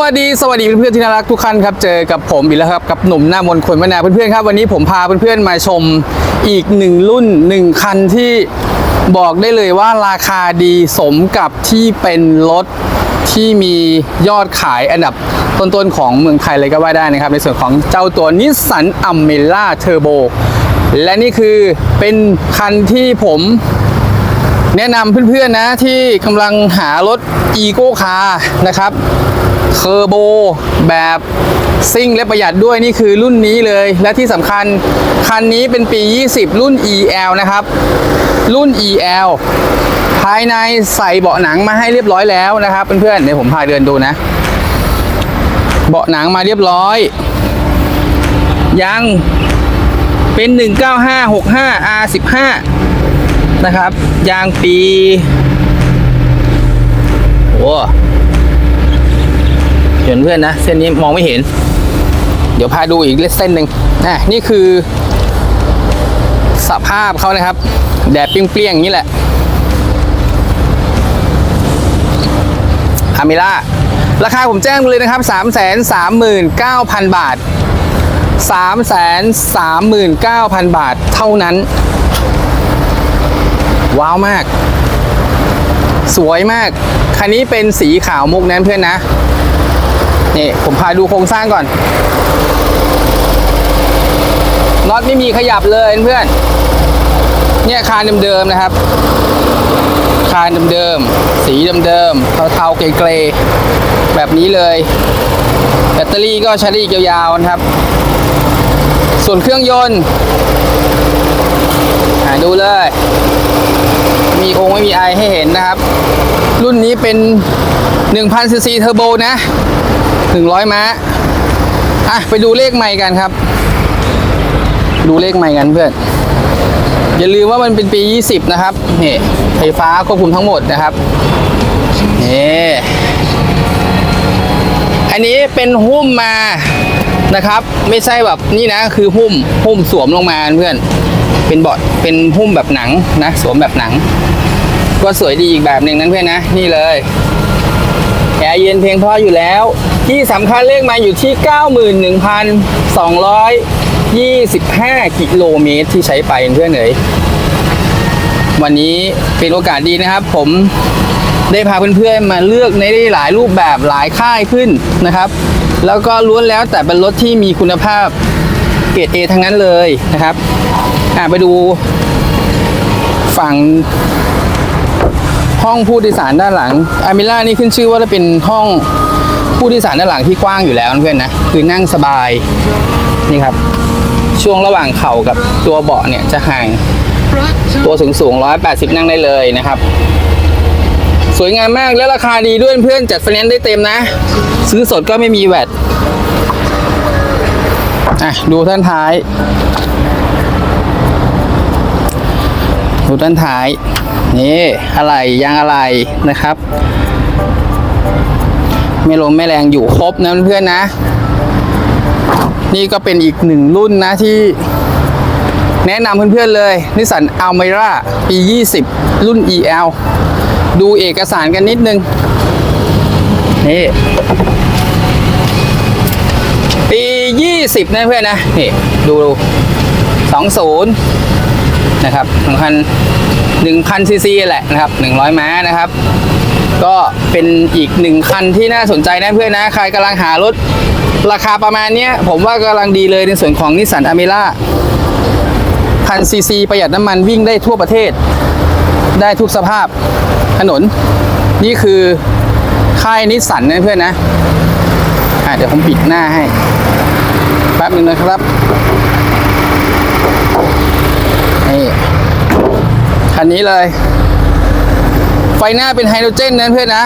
วัสดีสวัสดีเพื่อนๆที่น่ารักทุกท่านครับเจอกับผมอีกแล้วครับกับหนุ่มหน้ามนคนมนาเพื่อนๆครับ วันนี้ผมพาเพื่อนๆมาชมอีกหนึ่งรุ่นหนึ่งคันที่บอกได้เลยว่าราคาดีสมกับที่เป็นรถที่มียอดขายอันดับต้นๆของเมืองไทยเลยก็ว่าได้นะครับ ในส่วนของเจ้าตัวนิสสันอัมเมล่าเทอร์โบและนี่คือเป็นคันที่ผมแนะนำเพื่อนๆนะที่กำลังหารถอีโก้คาร์นะครับ เทอร์โบแบบซิ่งและประหยัดด้วยนี่คือรุ่นนี้เลย และที่สำคัญคันนี้เป็นปี 20 รุ่น EL นะครับ รุ่น EL ภายในใส่เบาะหนังมาให้เรียบร้อยแล้วนะครับเพื่อนๆเดี๋ยวผมพาเดินดูนะ เบาะหนังมาเรียบร้อย ยังเป็น 19565 R15 นะครับ ยางปีโอ้ เห็นเพื่อนนะ เส้นนี้มองไม่เห็น เดี๋ยวพาดูอีกเส้นหนึ่งนะนี่คือ สภาพเขานะครับ แดดเปรี้ยงๆอย่างนี้แหละอามิล่าราคาผมแจ้งเลยนะครับ 3 3 9 0 0 0 บาท 3 3 9 0 0 0 บาทเท่านั้น ว้าวมาก สวยมาก คันนี้เป็นสีขาวมุกนั้นเพื่อนนะ นี่ผมพาดูโครงสร้างก่อนน็อตไม่มีขยับเลยเพื่อน เนี่ยคานเดิมๆนะครับ คานเดิมๆสีเดิมๆเทาๆเกรย์ๆแบบนี้เลย แบตเตอรี่ก็ใช้ได้อีกยาวๆนะครับ ส่วนเครื่องยนต์อ่าดูเลย มีองค์ไม่มีไอให้เห็นนะครับ รุ่นนี้เป็น1,000ซีซีเทอร์โบนะ 100 ม้าอะไปดูเลขใหม่กันครับ ดูเลขใหม่กันเพื่อน อย่าลืมว่ามันเป็นปี 20 นะครับนี่ไฟฟ้าควบคุมทั้งหมดนะครับนี่อันนี้เป็นหุ้มมานะครับ ไม่ใช่แบบนี่นะคือหุ้มหุ้มสวมลงมาเพื่อน เป็นเบาะเป็นหุ้มแบบหนังนะ สวมแบบหนัง ก็สวยดีอีกแบบหนึ่งนั้นเพื่อนนะ นี่เลยแอร์เย็นเพียงพออยู่แล้ว ที่สำคัญเลขมาอยู่ที่ 91,225 กิโลเมตรที่ใช้ไปเพื่อนเอ๋ยวันนี้เป็นโอกาสดีนะครับ ผมได้พาเพื่อนๆมาเลือกในหลายรูปแบบหลายค่ายขึ้นนะครับ แล้วก็ล้วนแล้วแต่เป็นรถที่มีคุณภาพเกรด A ทั้งนั้นเลยนะครับอะไปดูฝั่งห้องผู้โดยสารด้านหลังอามิล่านี่ขึ้นชื่อว่าจะเป็นห้อง ผู้โดยสารด้านหลังที่กว้างอยู่แล้วเพื่อนนะคือนั่งสบายนี่ครับ ช่วงระหว่างเข่ากับตัวเบาะเนี่ยจะห่างตัวสูงสูง180 นั่งได้เลยนะครับ สวยงามมากและราคาดีด้วยเพื่อนจัดไฟแนนซ์ได้เต็มนะ ซื้อสดก็ไม่มีแวดอะดูท่านท้าย ดูด้านท้าย นี่อะไรยางอะไรนะครับ ไม่ลมไม่แรงอยู่ครบนะเพื่อนๆนะ นี่ก็เป็นอีกหนึ่งรุ่นนะที่แนะนำเพื่อนๆเลยนิสสันอัลเมร่าปี 20 รุ่น EL ดูเอกสารกันนิดนึง นี่ ปี 20 นะเพื่อนนะ นี่ ดู20 นะครับ1,000 1,000ซีซีแหละนะครับ 100 ม้านะครับ ก็เป็นอีกหนึ่งคันที่น่าสนใจนะเพื่อนนะ ใครกำลังหารถราคาประมาณนี้ผมว่ากำลังดีเลยในส่วนของนิสสันอเมร่าพันซีซีประหยัดน้ำมันวิ่งได้ทั่วประเทศ ได้ทุกสภาพถนน นี่คือค่ายนิสสันนะเพื่อนนะะเดี๋ยวผมปิดหน้าให้ แป๊บหนึงนะครับนี่คันนี้เลย ฟหน้าเป็นไฮโดรเจนนะเพื่อนนะ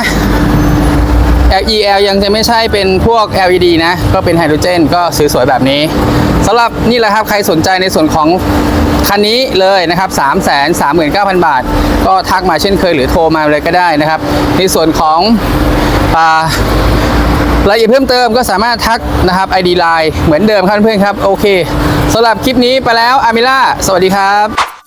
LEL ยังจะไม่ใช่เป็นพวก LED นะ ก็เป็นไฮโดรเจนก็สวยๆแบบนี้สำหรับนี่แหละครับใครสนใจในส่วนของคันนี้เลยนะครับ3 3 9 0 0 0 บาท ก็ทักมาเช่นเคยหรือโทรมาเลยก็ได้นะครับ ในส่วนของรายละเอียดเพิ่มเติมก็สามารถทักนะครับ ID Line เหมือนเดิมครับเพื่อนครับ โอเคสำหรับคลิปนี้ไปแล้วอามิล่าสวัสดีครับ